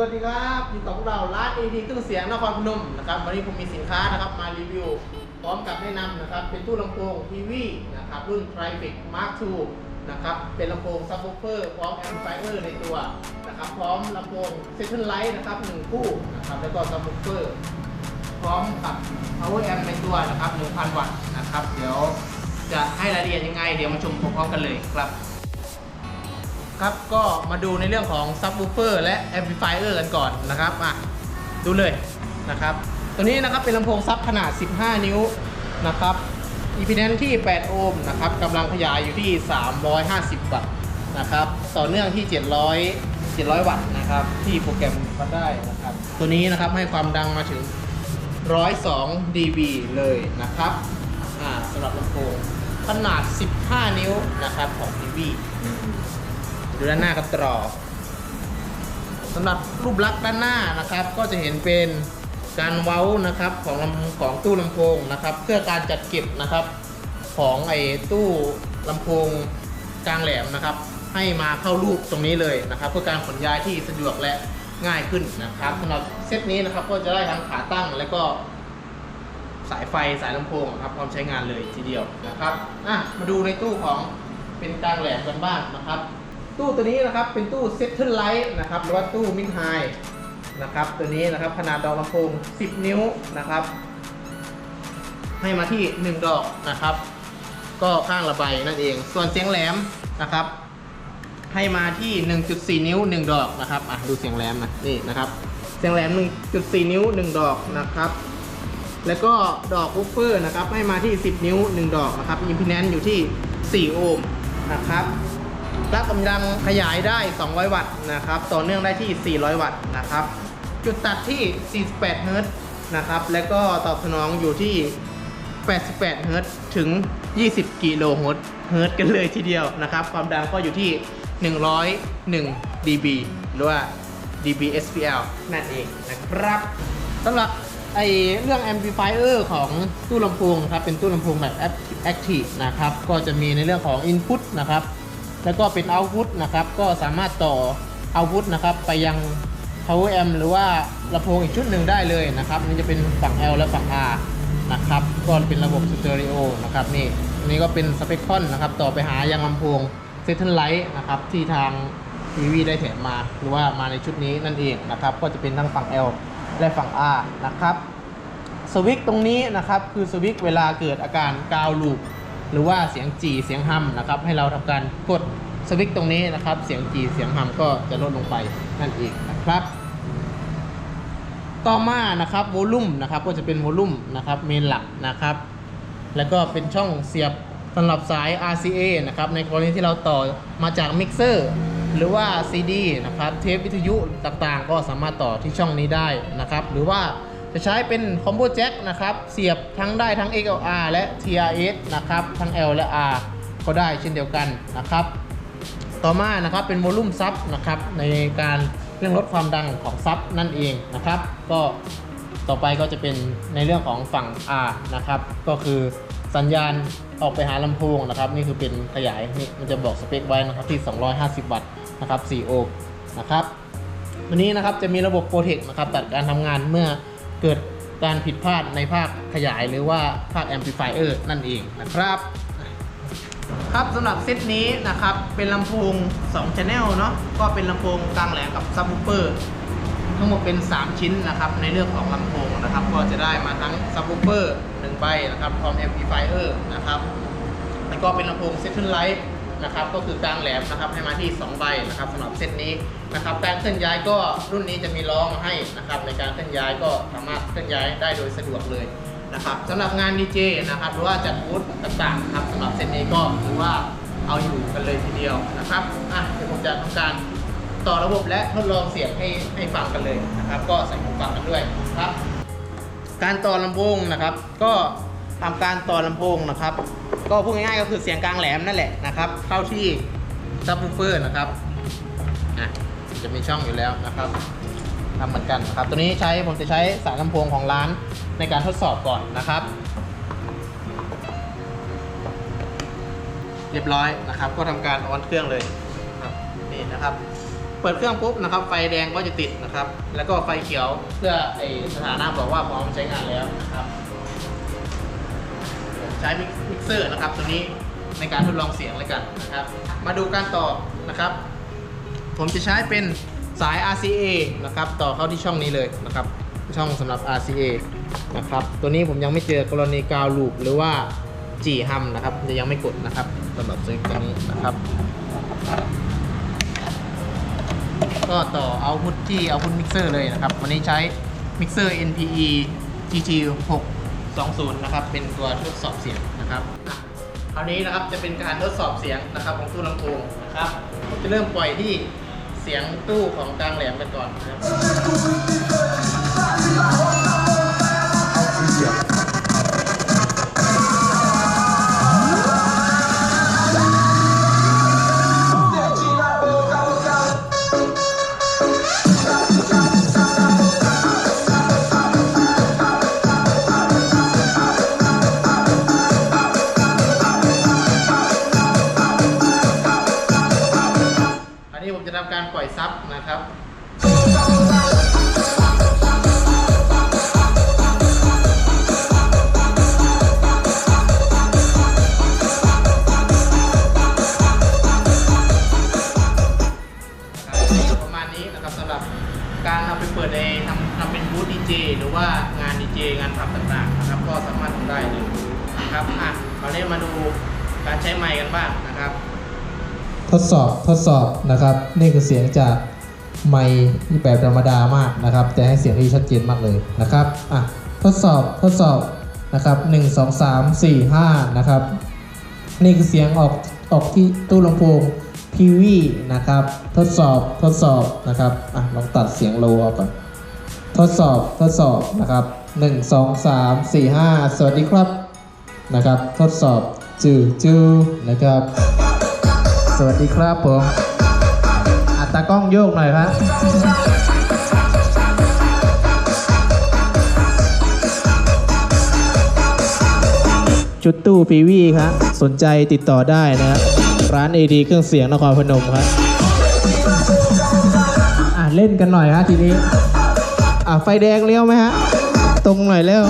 วัสดีครับอยู่กับพวกเราร้านเครื่องเสียงนครพนมนะครับวันนี้ผมมีสินค้านะครับมารีวิวพร้อมกับแนะนำนะครับ เป็นตู้ลำโพงทีวีนะครับรุ่น t r i f i c Mark II นะครับเป็นลำโพงซับ w o o เ e อร์พร้อมแอม p l i f i e r ในตัวนะครับพร้อมลำโพง s e t t l e Light นะครับหนึ่งคู่นะครับแล้วก็ซับ w o o เ e อร์พร้อมกับ power amp ในตัวนะครับ1,000 วัตต์นะครับเดี๋ยวจะให้รายละเอียดยังไง เดี๋ยวมาชมพร้อมๆกันเลยครับ ครับ ก็มาดูในเรื่องของซับ w ูเฟอร์และแอมพลิฟายเออร์กันก่อนนะครับอะดูเลยนะครับ ตัวนี้นะครับเป็นลำโพงซับขนาด 15 นิ้วนะครับอีพีแนนที่ 8 โอห์มนะครับกำลังขยายอยู่ที่ 350 วัตต์นะครับ ต่อเนื่องที่ 700 700 วัตต์นะครับ ที่โปรแกรมมาได้นะครับ ตัวนี้นะครับให้ความดังมาถึง 102 dB เลยนะครับอ่าสำหรับลำโพงขนาด 15 นิ้วนะครับของทีวี ดูด้านหน้ากันต่อสำหรับรูปลักษณ์ด้านหน้านะครับ ก็จะเห็นเป็นการเว้านะครับของของตู้ลำโพงนะครับ เพื่อการจัดเก็บนะครับของไอ้ตู้ลำโพงกลางแหลมนะครับ ให้มาเข้ารูปตรงนี้เลยนะครับ เพื่อการขนย้ายที่สะดวกและง่ายขึ้นนะครับสำหรับเซตนี้นะครับก็จะได้ทั้งขาตั้งและก็สายไฟสายลำโพงนะครับพร้อมใช้งานเลยทีเดียวนะครับอะมาดูในตู้ของเป็นกลางแหลมกันบ้างนะครับ ตู้ตัวนี้นะครับเป็นตู้เซ t เทิลไลท์นะครับหรือว่าตู้มิดไฮนะครับตัวนี้นะครับขนาดดอกลำโพง 10 นิ้วนะครับ ให้มาที่ 1 ดอกนะครับ ก็ข้างระบายนั่นเอง ส่วนเสียงแหลมนะครับ ให้มาที่ 1.4 นิ้ว 1 ดอกนะครับอะดูเสียงแหลมนะนี่นะครับ เสียงแหลม 1.4 นิ้ว 1 ดอกนะครับแล้วก็ดอกวูฟเฟอร์นะครับให้มาที่ 10 นิ้ว 1 ดอกนะครับอิมพีแนนอยู่ที่ 4 โอห์มนะครับ รับกำลังขยายได้ 200 วัตต์นะครับ ต่อเนื่องได้ที่ 400 วัตต์นะครับ จุดตัดที่ 48 เฮิรตซ์นะครับ แล้วก็ตอบสนองอยู่ที่ 88 เฮิรตซ์ถึง 20 กิโลเฮิรตซ์เฮิรตซ์กันเลยทีเดียวนะครับ ความดังก็อยู่ที่ 101 dB หรือว่า dB SPL นั่นเองนะครับสำหรับไอเรื่อง amplifier ของตู้ลำโพงครับ เป็นตู้ลำโพงแบบ active นะครับ ก็จะมีในเรื่องของ input นะครับ แล้วก็เป็น output นะครับ ก็สามารถต่อ output นะครับ ไปยัง power amp หรือว่าลำโพงอีกชุดหนึ่งได้เลยนะครับนี่จะเป็นฝั่ง L และฝั่ง R นะครับ ก็เป็นระบบสเตอริโอนะครับนี่อันนี้ก็เป็นสเปคคอนนะครับ ต่อไปหายังลำโพงเซ t เทิลไลท์นะครับ ที่ทางทีวีได้แถมมา หรือว่ามาในชุดนี้นั่นเองนะครับ ก็จะเป็นทั้งฝั่ง L และฝั่ง R นะครับสวิตช์ตรงนี้นะครับ คือสวิตช์เวลาเกิดอาการกาวลูป หรือว่าเสียงจีเสียงฮัมนะครับ ให้เราทำการกดสวิตช์ตรงนี้นะครับ เสียงจีเสียงฮัมก็จะลดลงไปนั่นเองนะครับต่อมานะครับโวลูมนะครับก็จะเป็นโวลูมนะครับเมนหลักนะครับ แล้วก็เป็นช่องเสียบสำหรับสาย RCA นะครับในกรณีที่เราต่อมาจากมิกเซอร์หรือว่า CD นะครับเทปวิทยุต่างๆ ก็สามารถต่อที่ช่องนี้ได้นะครับ หรือว่า จะใช้เป็นคอมโบแจ็คนะครับ เสียบทั้งได้ทั้ง XLR และ TRS นะครับ ทั้ง L และ R ก็ได้เช่นเดียวกันนะครับ ต่อมานะครับเป็นโวลูมซับนะครับในการเรื่องลดความดังของซับนั่นเองนะครับ ก็ต่อไปก็จะเป็นในเรื่องของฝั่ง R นะครับ ก็คือสัญญาณออกไปหาลำโพงนะครับ นี่คือเป็นขยายนี่มันจะบอกสเปคไว้นะครับที่ 250 วัตต์นะครับ4โอห์มนะครับวันนี้นะครับจะมีระบบโปรเทคนะครับตัดการทำงานเมื่อ เกิดการผิดพลาดในภาคขยายหรือว่าภาคแอมพลิฟายเออร์นั่นเองนะครับ ครับสำหรับเซตนี้นะครับ เป็นลำโพง2 Channel เนาะก็เป็นลำโพงกลางแหลมกับซับ w ูเ e อร์ทั้งหมดเป็น 3 ชิ้นนะครับในเรื่องของลำโพงนะครับ ก็จะได้มาทั้งซับ w ูเ e อร์1ใบนะครับพร้อมแอมพลิฟายเออร์นะครับแล้วก็เป็นลำโพงเซ t เทิลไลท์ นะครับก็คือกลางแหลมนะครับให้มาที่ 2 ใบนะครับสำหรับเซตนี้นะครับการเคลื่อนย้ายก็รุ่นนี้จะมีล้อมาให้นะครับในการเคลื่อนย้ายก็สามารถเคลื่อนย้ายได้โดยสะดวกเลยนะครับสำหรับงานดีเจนะครับหรือว่าจัดบูธต่างๆครับสำหรับเซตนี้ก็ถือว่าเอาอยู่กันเลยทีเดียวนะครับอะเดี๋ยวผมจะทำการต่อระบบและทดลองเสียงให้ให้ฟังกันเลยนะครับ ก็ใส่หูฟังกันด้วยครับ การต่อลำโพงนะครับ ก็ทำการต่อลำโพงนะครับ ก็พูดง่ายๆก็คือเสียงกลางแหลมนั่นแหละนะครับ เข้าที่ซับวูเฟอร์นะครับอะจะมีช่องอยู่แล้วนะครับทำเหมือนกันนะครับ ตัวนี้ใช้ผมจะใช้สายลำโพงของร้านในการทดสอบก่อนนะครับ เรียบร้อยนะครับ ก็ทำการออนเครื่องเลยครับนี่นะครับ เปิดเครื่องปุ๊บนะครับ ไฟแดงก็จะติดนะครับ แล้วก็ไฟเขียวเพื่อไอสถานะบอกว่าพร้อมใช้งานแล้วนะครับ ใช้มิกเซอร์นะครับตัวนี้ในการทดลองเสียงเลยกันนะครับ มาดูการต่อนะครับ ผมจะใช้เป็นสาย RCA นะครับ ต่อเข้าที่ช่องนี้เลยนะครับ ช่องสำหรับ RCA นะครับ ตัวนี้ผมยังไม่เจอกรณีกาวลูปหรือว่าจีฮัมนะครับจะยังไม่กดนะครับสำหรับตัวนี้นะครับ ก็ต่อเอาพุทที่เอาพุทมิกเซอร์เลยนะครับ วันนี้ใช้มิกเซอร์ NPE GT6 20นะครับเป็นตัวทดสอบเสียงนะครับคราวนี้นะครับจะเป็นการทดสอบเสียงนะครับของตู้ลำโพงนะครับจะเริ่มปล่อยที่เสียงตู้ของกลางแหลมไปก่อนนะครับ ปล่อยซับนะครับประมาณนี้นะครับสำหรับการเอาไปเปิดในทำทำเป็นบูธดีเจหรือว่างานดีเจงานผับต่างๆนะครับ ก็สามารถทำได้เลยนะครับอะคราวนี้มาดูการใช้ไมค์กันบ้างนะครับ ทดสอบทดสอบนะครับ นี่คือเสียงจากไมค์ที่แบบธรรมดามากนะครับ แต่ให้เสียงที่ชัดเจนมากเลยนะครับอะทดสอบทดสอบนะครับ1 2 3 4 5นะครับ นี่คือเสียงออกออกที่ตู้ลำโพงพีวีนะครับ ทดสอบทดสอบนะครับอะลองตัดเสียงโลออกก่อนทดสอบทดสอบนะครับ 1 2 3 4 5 สวัสดีครับนะครับ ทดสอบจูจูนะครับ สวัสดีครับผมอัตากล้องโยกหน่อยครับชุดตู้ฟีวีครับสนใจติดต่อได้นะครับร้าน AD เครื่องเสียงนครพนมครับอะเล่นกันหน่อยฮะทีนี้ อะไฟแดงเลี้ยวไหมฮะ ตรงหน่อยเร็ว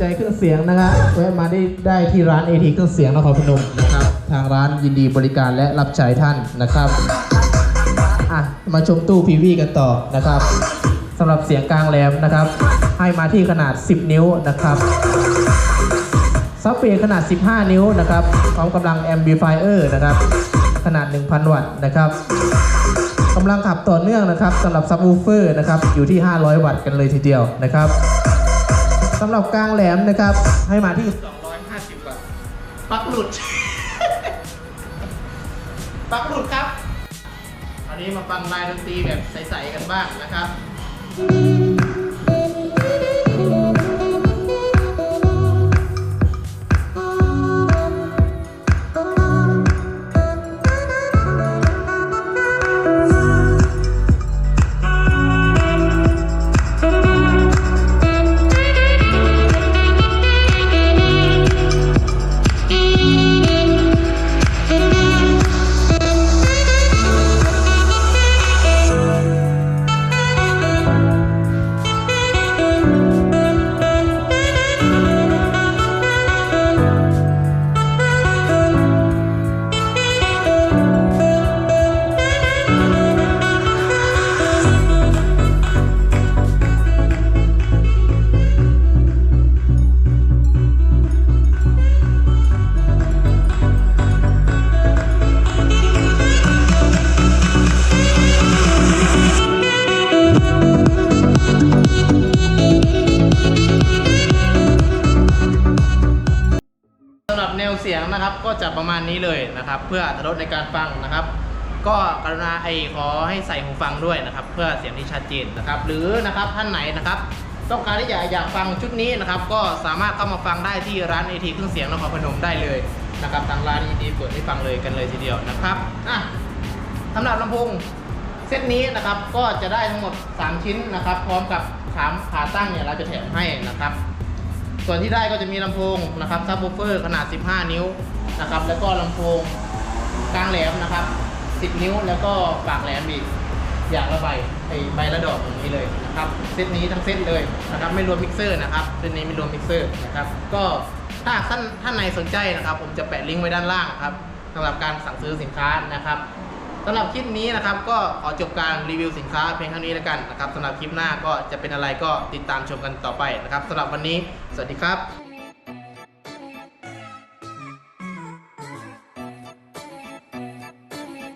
ใจเครื่องเสียงนะครับแวะมาได้ได้ที่ร้าน AT เครื่องเสียงนครพนมนะครับ ทางร้านยินดีบริการและรับใช้ท่านนะครับอะมาชมตู้ PV กันต่อนะครับสำหรับเสียงกลางแหลมนะครับ ให้มาที่ขนาด 10 นิ้วนะครับซับเฟขนาด 15 นิ้วนะครับพร้อมกำลังแอม p l i f i เออร์นะครับ ขนาด 1,000 วัตต์นะครับกำลังขับต่อเนื่องนะครับสำหรับซับวูเฟอร์นะครับอยู่ที่ 500 วัตต์กันเลยทีเดียวนะครับ สำหรับกลางแหลมนะครับ ให้มาที่ 250 บาท ปักหลุด ปักหลุดครับ อันนี้มาฟังลายดนตรีแบบใส ๆ กันบ้างนะครับ นี้เลยนะครับ เพื่ออรรถรสในการฟังนะครับ ก็กรุณาไอขอให้ใส่หูฟังด้วยนะครับ เพื่อเสียงที่ชัดเจนนะครับ หรือนะครับท่านไหนนะครับ ต้องการที่อยากอยากฟังชุดนี้นะครับ ก็สามารถเข้ามาฟังได้ที่ร้านเอทีเครื่องเสียงนครพนมได้เลยนะครับทางร้านยินดีเปิดให้ฟังเลยกันเลยทีเดียวนะครับอะสำหรับลำโพงเซตนี้นะครับก็จะได้ทั้งหมด 3 ชิ้นนะครับ พร้อมกับขามขาตั้งเนี่ยเราจะแถมให้นะครับ ส่วนที่ได้ก็จะมีลำโพงนะครับซับ w ูเฟอร์ขนาด 15 นิ้ว นะครับ แล้วก็ลำโพงกลางแหลมนะครับ 10 นิ้วแล้วก็ปากแหลมอีกอย่างละใบไอใบละดอกอย่างนี้เลยนะครับเซตนี้ทั้งเซตเลยนะครับไม่รวมมิกเซอร์นะครับเซตนี้ไม่รวมมิกเซอร์นะครับก็ถ้าท่านท่านในสนใจนะครับ ผมจะแปะลิงก์ไว้ด้านล่างครับสำหรับการสั่งซื้อสินค้านะครับสำหรับคลิปนี้นะครับ ก็ขอจบการรีวิวสินค้าเพียงเท่านี้แล้วกันนะครับสำหรับคลิปหน้าก็จะเป็นอะไรก็ติดตามชมกันต่อไปนะครับสำหรับวันนี้ สวัสดีครับ